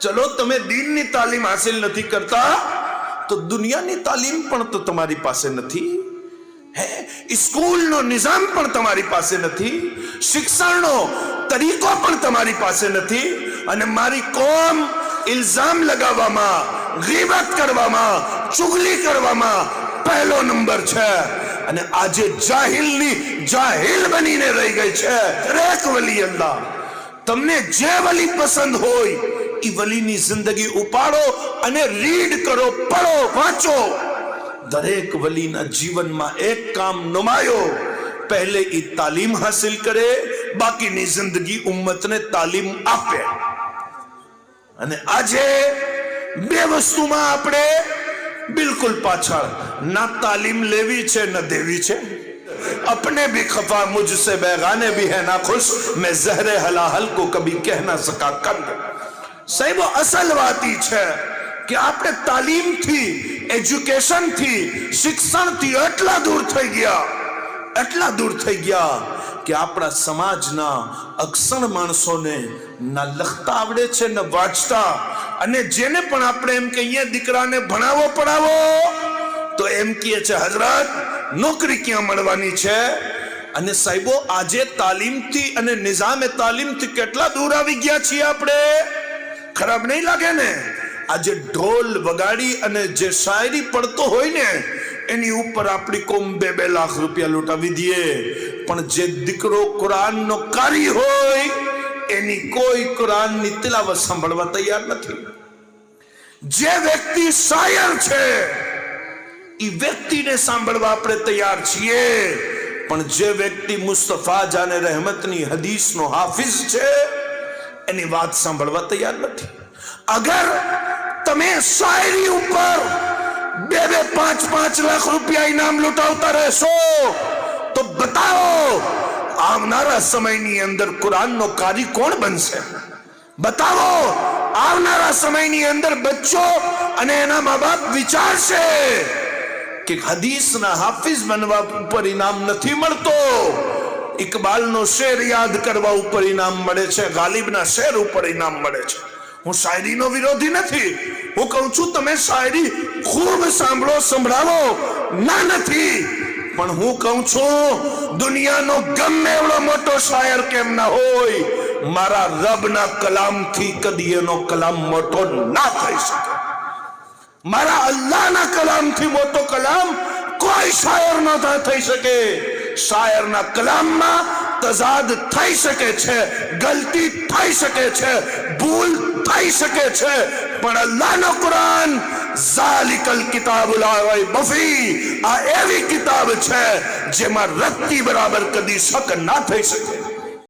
ચલો, તમે દિનની તાલીમ હાસિલ નથી કરતા, તો દુનિયાની તાલીમ પણ તો તમારી પાસે નથી. હે, સ્કૂલનો નિઝામ પણ તમારી પાસે નથી. શિક્ષણનો તરીકો પણ તમારી પાસે નથી. અને મારી કોમ ઇલ્ઝામ લગાવવામાં, ગીબત કરવામાં, ચુગલી કરવામાં પહેલો નંબર છે. અને આજે જાહિલની જાહિલ બનીને રહી ગઈ છે. દરેક વલી અલ્લાહ. તમને જે વલી પસંદ હોય એ વલીની જિંદગી ઉપાડો અને રીડ કરો પઢો વાંચો દરેક વલીના જીવનમાં એક કામ નુમાયો પહેલે એ તાલીમ હાસિલ કરે બાકીની જિંદગી ઉમ્મતને તાલીમ આપે અને આજે બે વસ્તુમાં આપણે બિલકુલ પાછળ ના તાલીમ લેવી છે ન દેવી છે अपने भी खफा मुझसे बैगाने भी है ना खुश मैं जहरे हलाहल को कभी कह ना सका कंद સાહેબ, અસલ વાત છે કે આપણે તાલીમથી, એજ્યુકેશનથી, શિક્ષણથી એટલા દૂર થઈ ગયા, એટલા દૂર થઈ ગયા કે આપણા સમાજના અક્ષણ માણસોને ના લખતા આવડે છે, ન વાંચતા. અને જેને પણ આપણે એમ કહીએ દીકરાને ભણાવો પડાવો તો એમ કહે છે હજરત નોકરી ક્યાં મળવાની છે? અને સાહેબો, આજે તાલીમથી અને નિઝામે તાલીમથી કેટલા દૂર આવી ગયા છીએ આપણે? ખરાબ નહીં લાગે ને? આજે ઢોલ વગાડી અને જે શાયરી પડતો હોય ને, એની ઉપર આપણી કોમ બે બે લાખ રૂપિયા લૂંટાવી દઈએ. પણ જે દીકરો કુરાનનો કારી હોય, એની કોઈ કુરાનની તિલાવત સાંભળવા તૈયાર નથી. જે વ્યક્તિ શાયર છે, એ વ્યક્તિને સાંભળવા આપણે તૈયાર છીએ. પણ જે વ્યક્તિ મુસ્તફા જાને રહેમતની હદીસનો હાફિઝ છે એની વાત સાંભળવા તૈયાર નથી. અગર તમે શાયરી ઉપર બે બે પાંચ પાંચ લાખ રૂપિયા ઇનામ લૂંટાવતા રહેશો, તો બતાવો, આવનારા સમયની અંદર કુરાનનો કારી કોણ બનશે? બતાવો, આવનારા સમયની અંદર બચ્ચો અને એના મા બાપ વિચારશે કે હદીસના હાફિઝ બનવા ઉપર ઇનામ નથી મળતો. ઇકબાલનો શેર યાદ કરવા ઉપર ઇનામ મળે છે, ગાલિબના શેર ઉપર ઇનામ મળે છે. હું શાયરીનો વિરોધી નથી. હું કહું છું, તમે શાયરી ખૂબ સાંભળો, સંભળાવો. ના નથી. પણ હું કહું છું, દુનિયાનો ગમે એવડો મોટો શાયર કેમ ના હોય, મારા રબના કલામથી કદી એનો કલામ મોટો ના થઈ શકે. મારા અલ્લાહના કલામથી મોટો કલામ કોઈ શાયર ન થઈ શકે. શાયરના કલામમાં તજાદ થઈ શકે છે, ગલતી થઈ શકે છે, ભૂલ થઈ શકે છે. પણ અલ્લાહનો કુરાન ઝાલિકલ કિતાબુલ બફી આ એવી કિતાબ છે જેમાં રત્તી બરાબર કદી શક ના થઈ શકે.